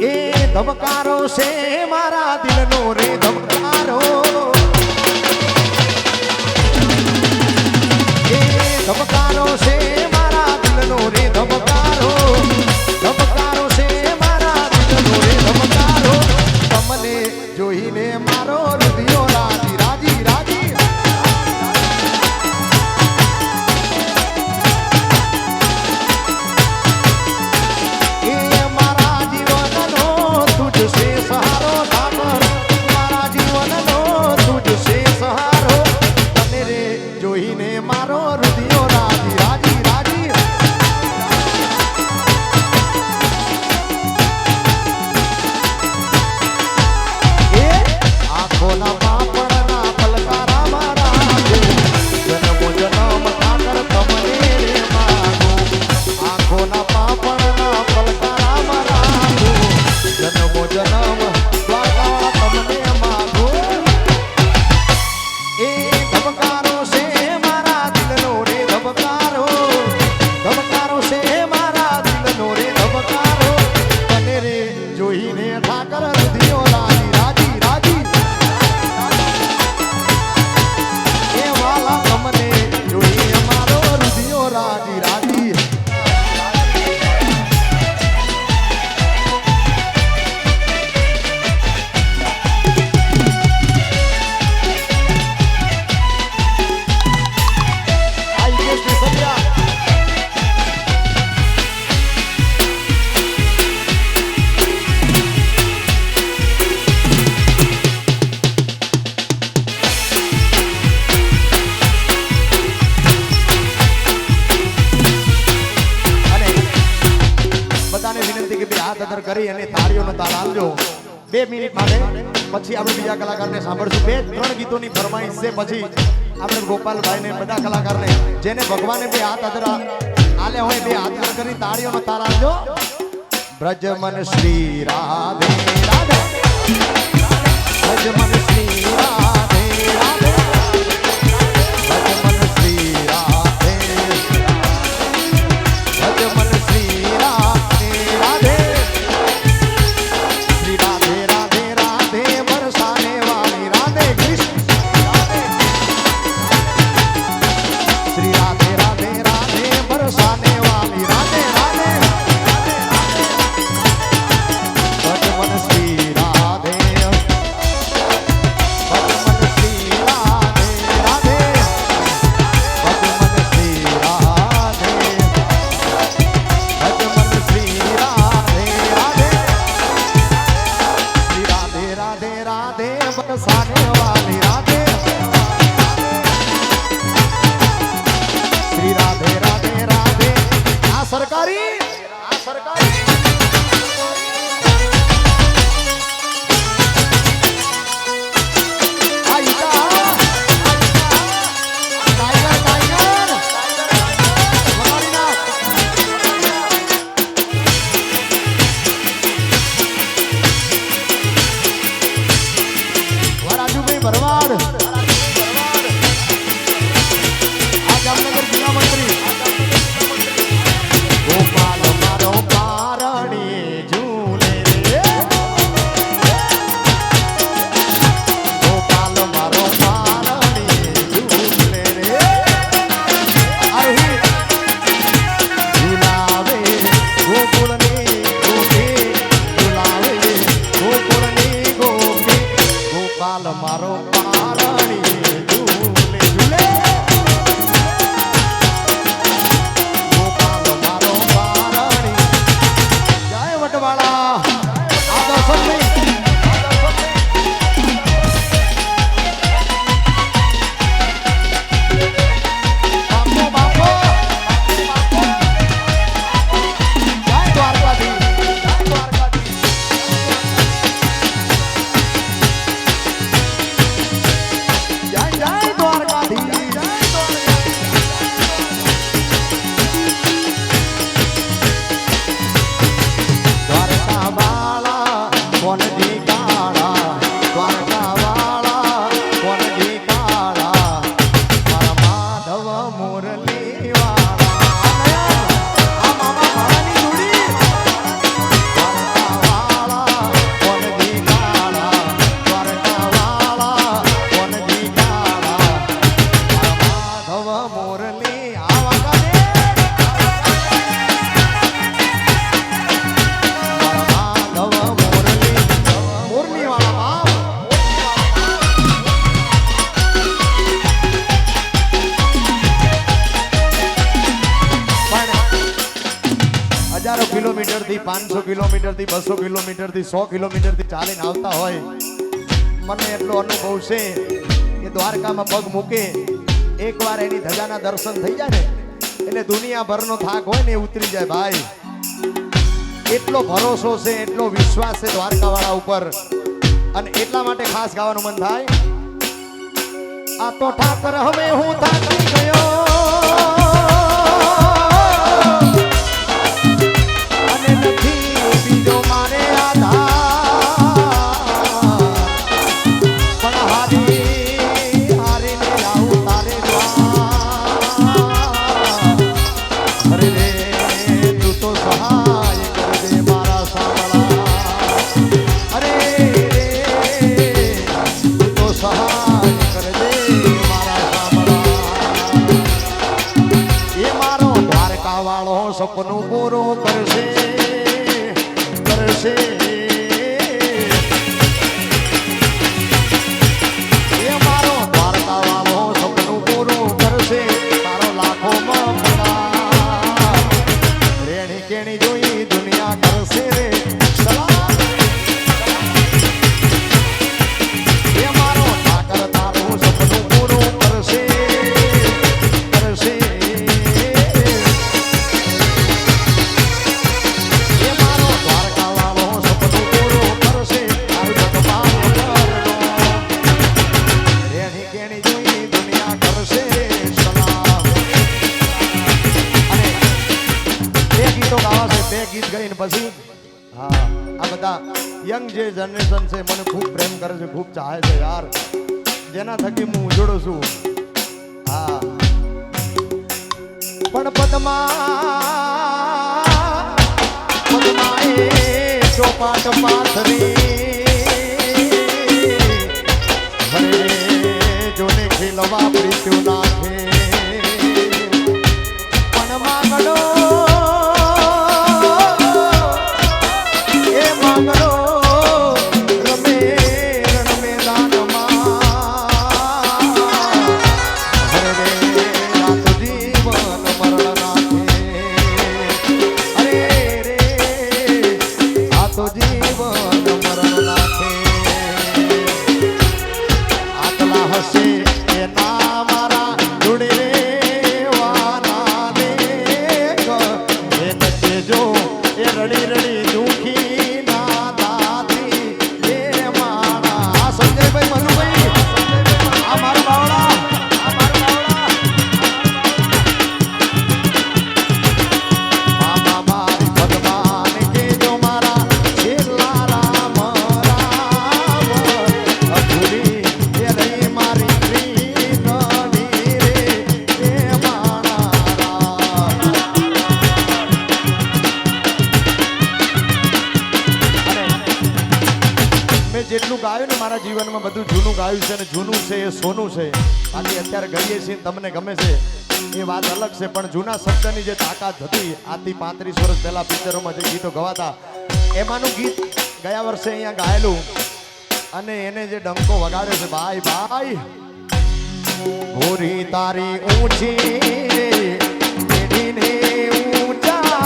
એ ધબકારો છે મારા દિલનો રે ધબકારો. કલાકાર કરી અને તાળીઓનો તાલ આપજો. બે મિનિટ માટે પછી આપણે બીજા કલાકારને સાંભળશું. બે ત્રણ ગીતોની ફરમાઈશ છે. પછી આપણે ગોપાલભાઈને બધા કલાકારને, જેને ભગવાને બે હાથ અધરા આલે હોય બે હાથ કરી તાળીઓનો તાલ આપજો. બ્રજમન શ્રી રાધે રાધે. બ્રજમન પાંચસો કિલોમીટરથી બસો કિલોમીટરથી સો કિલોમીટરથી ચાલીને આવતા હોય. મને એટલો અનુભવ છે કે દ્વારકામાં પગ મૂકે, એકવાર એની ધજાના દર્શન થઈ જાય ને, એટલે દુનિયાભરનો થાક હોય ને ઉતરી જાય ભાઈ. એટલો ભરોસો છે, એટલો વિશ્વાસ છે દ્વારકાવાળા ઉપર. અને એટલા માટે ખાસ ગાવાનું મન થાય. આ તો ઠાકર, હવે હું થાકી ગયો. ভালোবাসে ચાહે છે યાર. જેના થકી હું ઉજળો છું. હા. પણ પદમા પદમાએ ચોપાટ પાથરી. જોને ખેલવા પ્રીત્યું મેં જેટલું ગાયું ને મારા જીવનમાં બધું જૂનું ગાયું છે ને જૂનું છે, એ સોનું છે. બાકી અત્યારે ગઈએ છીએ તમને ગમે છે. એ વાત અલગ છે, પણ જૂના શબ્દની જે તાકાત હતી, આથી પાંત્રીસ વર્ષ પહેલા પિક્ચરોમાં જે ગીતો ગવાતા, એમાંનું ગીત ગયા વર્ષે અહીંયા ગાયેલું. અને એને જે ડંકો વગાડ્યો છે, ભાઈ ભાઈ, ભૂરી તારી ઊંચી ઊંચા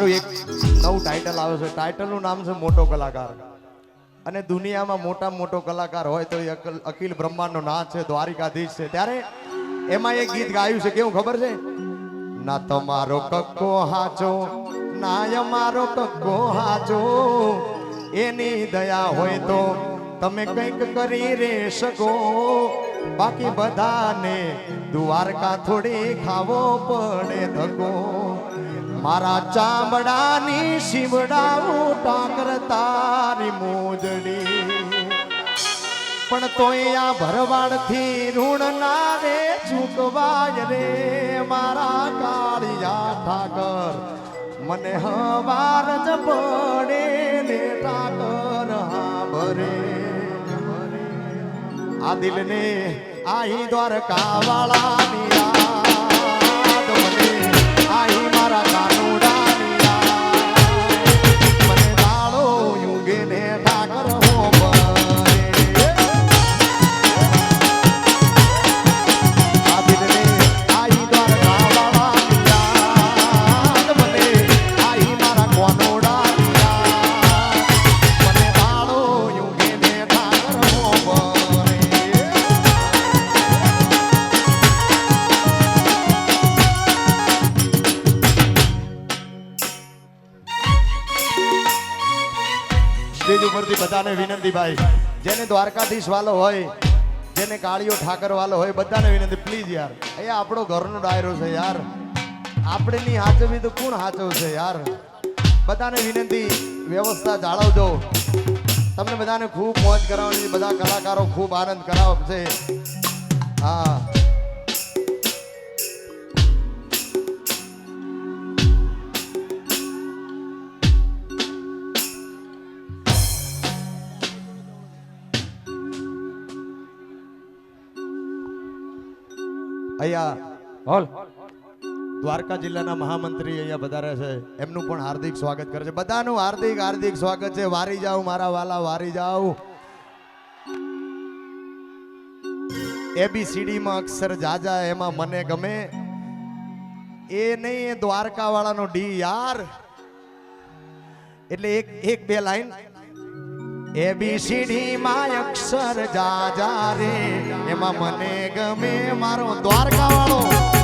મારું એક નવું ટાઇટલ આવે છે. ટાઇટલનું નામ છે મોટો કલાકાર. અને દુનિયામાં મોટા મોટો કલાકાર હોય તો એ અખિલ બ્રહ્માંડનો નાથ છે, દ્વારિકાધીશ છે. ત્યારે એમાં એક ગીત ગાયું છે. કેવું ખબર છે? ના તમારો કક્કો હાચો, ના અમારો કક્કો હાચો. એની દયા હોય તો તમે કંઈક કરી રે શકો. બાકી બધાને દ્વારકા થોડી ખાવો પડે ધકો મારા ચામડાની શિવડાવું ટાકર તારી મોજડી. પણ તોય આ ભરવાડથી ઋણ ના રે, ચૂકવાય રે મારા કાળિયા ઠાકર. મને હવાર જ પડે ને ઠાકર હા ભરે આ દિલને આહી દ્વારકા વાળાની બધાને ભાઈ જેને દ્વારકાધીશ વાલો હોય, જેને કાળીઓ ઠાકર વાલો હોય, બધાને વિનંતી પ્લીઝ યાર. અહીંયા આપણો ઘરનો ડાયરો છે યાર. આપણે ની હાચવી તો કોણ હાચવશે યાર? બધાને વિનંતી, વ્યવસ્થા જાળવજો. તમને બધાને ખૂબ મોજ કરાવવાની બધા કલાકારો ખૂબ આનંદ કરાવશે હા. અહીંયા હોલ દ્વારકા જિલ્લાના મહામંત્રી અહીંયા વધારે છે. એમનું પણ હાર્દિક સ્વાગત કરે છે. બધાનું હાર્દિક હાર્દિક સ્વાગત છે. વારી જાઓ મારા વાલા વારી જાઓ એબીસીડી માં અક્ષર જાજા એમાં મને ગમે. એ નહીં એ દ્વારકા વાળાનો ડી યાર. એટલે એક એક બે લાઈન. એબીસીડી માં અક્ષર જાજા રે. એમાં મને ગમે મારો દ્વારકા વાળો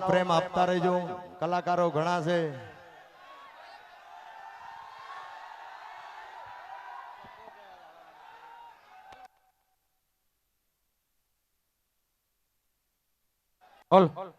પ્રેમ આપતા રહેજો. કલાકારો ઘણા છે. હોલ.